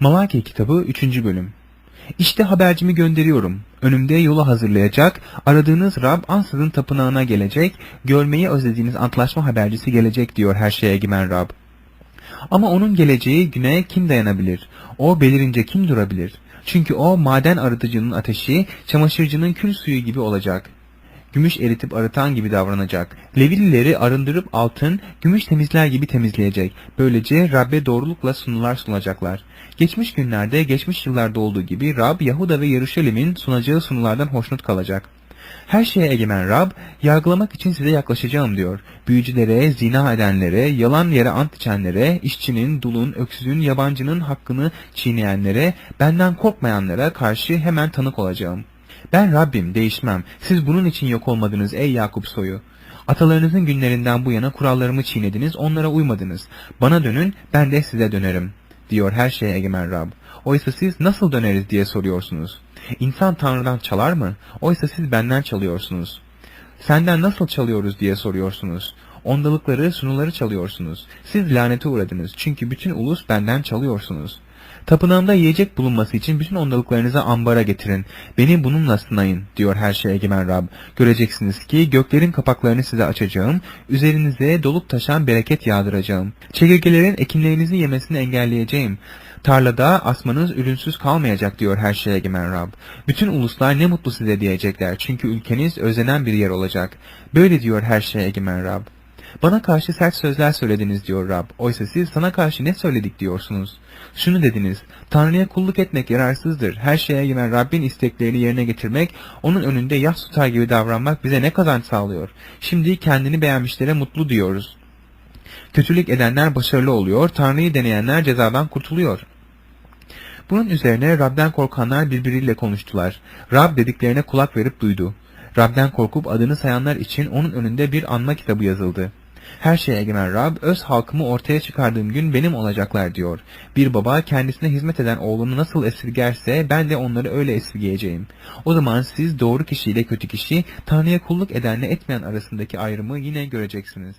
Malaki kitabı 3. bölüm. İşte habercimi gönderiyorum. Önümde yolu hazırlayacak, aradığınız Rab ansızın tapınağına gelecek, görmeyi özlediğiniz antlaşma habercisi gelecek diyor her şeye egemen Rab. Ama onun geleceği güne kim dayanabilir? O belirince kim durabilir? Çünkü o maden arıtıcının ateşi, çamaşırcının kül suyu gibi olacak. Gümüş eritip arıtan gibi davranacak. Levilileri arındırıp altın, gümüş temizler gibi temizleyecek. Böylece Rab'be doğrulukla sunular sunacaklar. Geçmiş günlerde, geçmiş yıllarda olduğu gibi Rab, Yahuda ve Yeruşalim'in sunacağı sunulardan hoşnut kalacak. Her şeye egemen Rab, yargılamak için size yaklaşacağım diyor. Büyücülere, zina edenlere, yalan yere ant içenlere, işçinin, dulun, öksüzün, yabancının hakkını çiğneyenlere, benden korkmayanlara karşı hemen tanık olacağım. Ben Rabbim, değişmem. Siz bunun için yok olmadınız ey Yakup soyu. Atalarınızın günlerinden bu yana kurallarımı çiğnediniz, onlara uymadınız. Bana dönün, ben de size dönerim, diyor her şeye egemen Rab. Oysa siz nasıl döneriz diye soruyorsunuz. İnsan Tanrı'dan çalar mı? Oysa siz benden çalıyorsunuz. Senden nasıl çalıyoruz diye soruyorsunuz. Ondalıkları, sunuları çalıyorsunuz. Siz lanete uğradınız çünkü bütün ulus benden çalıyorsunuz. Tapınağımda yiyecek bulunması için bütün ondalıklarınızı ambara getirin. Beni bununla sınayın, diyor her şeye egemen Rab. Göreceksiniz ki göklerin kapaklarını size açacağım, üzerinize dolup taşan bereket yağdıracağım. Çekirgelerin ekinlerinizi yemesini engelleyeceğim. Tarlada asmanız ürünsüz kalmayacak diyor her şeye egemen Rab. Bütün uluslar ne mutlu size diyecekler çünkü ülkeniz özlenen bir yer olacak. Böyle diyor her şeye egemen Rab. Bana karşı sert sözler söylediniz diyor Rab. Oysa siz sana karşı ne söyledik diyorsunuz. Şunu dediniz. Tanrı'ya kulluk etmek yararsızdır. Her şeye egemen Rabbin isteklerini yerine getirmek, onun önünde yas tutar gibi davranmak bize ne kazanç sağlıyor. Şimdi kendini beğenmişlere mutlu diyoruz. Kötülük edenler başarılı oluyor, Tanrı'yı deneyenler cezadan kurtuluyor. Bunun üzerine Rab'den korkanlar birbiriyle konuştular. Rab dediklerine kulak verip duydu. Rab'den korkup adını sayanlar için onun önünde bir anma kitabı yazıldı. Her şeye egemen Rab, öz halkımı ortaya çıkardığım gün benim olacaklar diyor. Bir baba kendisine hizmet eden oğlunu nasıl esirgerse ben de onları öyle esirgeyeceğim. O zaman siz doğru kişiyle kötü kişi, Tanrı'ya kulluk edenle etmeyen arasındaki ayrımı yine göreceksiniz.